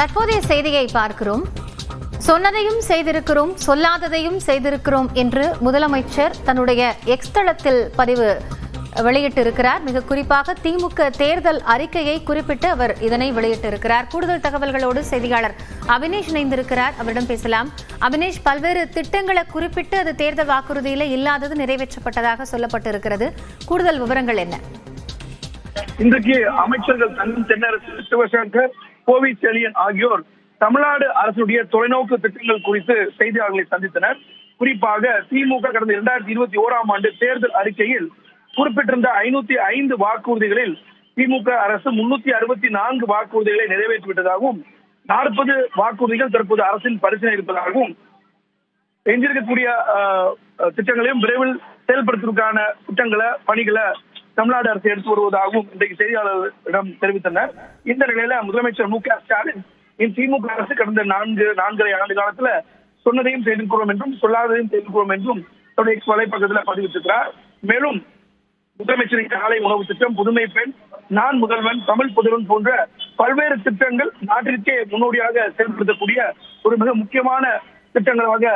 தற்போதைய செய்தியை பார்க்கிறோம். சொன்னதையும் செய்திருக்கிறோம் சொல்லாததையும் செய்திருக்கிறோம் என்று முதலமைச்சர் தன்னுடைய எக்ஸ் தளத்தில் பதிவு வெளியிட்டிருக்கிறார். மிக குறிப்பாக திமுக தேர்தல் அறிக்கையை குறிப்பிட்டு அவர் இதனை வெளியிட்டிருக்கிறார். கூடுதல் தகவல்களோடு செய்தியாளர் அபினேஷ் இணைந்திருக்கிறார். அவரிடம் பேசலாம். அபினேஷ் பல்வேறு திட்டங்களை குறிப்பிட்டு அது தேர்தல் வாக்குறுதியில இல்லாதது நிறைவேற்றப்பட்டதாக சொல்லப்பட்டிருக்கிறது. கூடுதல் விவரங்கள் என்ன? இன்றைக்கு அமைச்சர்கள் தங்கம் தென்னரசு சிவசங்கர் கோவி செழியன் ஆகியோர் தமிழ்நாடு அரசுடைய தொலைநோக்கு திட்டங்கள் குறித்து செய்தியாளர்களை சந்தித்தனர். குறிப்பாக திமுக கடந்த இரண்டாயிரத்தி இருபத்தி ஓராம் ஆண்டு தேர்தல் அறிக்கையில் குறிப்பிட்டிருந்த ஐநூத்தி ஐந்து வாக்குறுதிகளில் திமுக அரசு முன்னூத்தி அறுபத்தி நான்கு வாக்குறுதிகளை நிறைவேற்றிவிட்டதாகவும் நாற்பது வாக்குறுதிகள் தற்போது அரசின் பரிசீலனை இருப்பதாகவும் எஞ்சிருக்கக்கூடிய திட்டங்களையும் விரைவில் செயல்படுத்துவதற்கான திட்டங்களை பணிகளை தமிழ்நாடு அரசு எடுத்து வருவதாகவும் இன்றைக்கு செய்தியாளர்களிடம் தெரிவித்தனர். இந்த நிலையில முதலமைச்சர் மு க ஸ்டாலின் திமுக அரசு கடந்த நான்கு நான்கரை ஆண்டு காலத்துல சொன்னதையும் செய்திருக்கிறோம் என்றும் சொல்லாததையும் செய்திருக்கிறோம் என்றும் தன்னுடைய X வலைப்பக்கத்துல பதிவிட்டிருக்கிறார். மேலும் முதலமைச்சரின் காலை உணவு திட்டம் புதுமை பெண் நான் முதல்வன் தமிழ் புதல்வன் போன்ற பல்வேறு திட்டங்கள் நாட்டிற்கே முன்னோடியாக செயல்படுத்தக்கூடிய ஒரு மிக முக்கியமான திட்டங்களாக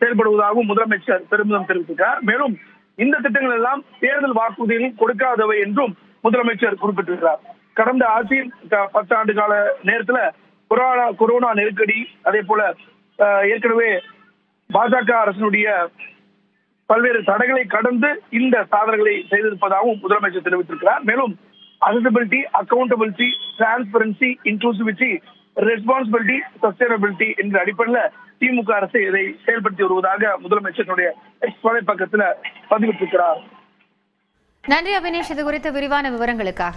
செயல்படுவதாகவும் முதலமைச்சர் பெருமிதம் தெரிவித்திருக்கிறார். மேலும் இந்த திட்டங்கள் எல்லாம் தேர்தல் வாக்குறுதிகளில் கொடுக்காதவை என்றும் முதலமைச்சர் குறிப்பிட்டிருக்கிறார். கடந்த ஆட்சியில் பத்தாண்டு கால நேரத்துல கொரோனா கொரோனா நெருக்கடி அதே போல ஏற்கனவே பாஜக அரசினுடைய பல்வேறு தடைகளை கடந்து இந்த சாதனைகளை செய்திருப்பதாகவும் முதலமைச்சர் தெரிவித்திருக்கிறார். மேலும் accessibility accountability transparency inclusivity responsibility sustainability என்ற அடிப்படையில் திமுக அரசு இதை செயல்படுத்தி வருவதாக முதலமைச்சருடைய எக்ஸ் பக்கத்துல பதிவிட்டிருக்கிறார். நன்றி அபினேஷ். இது குறித்த விரிவான விவரங்களுக்காக.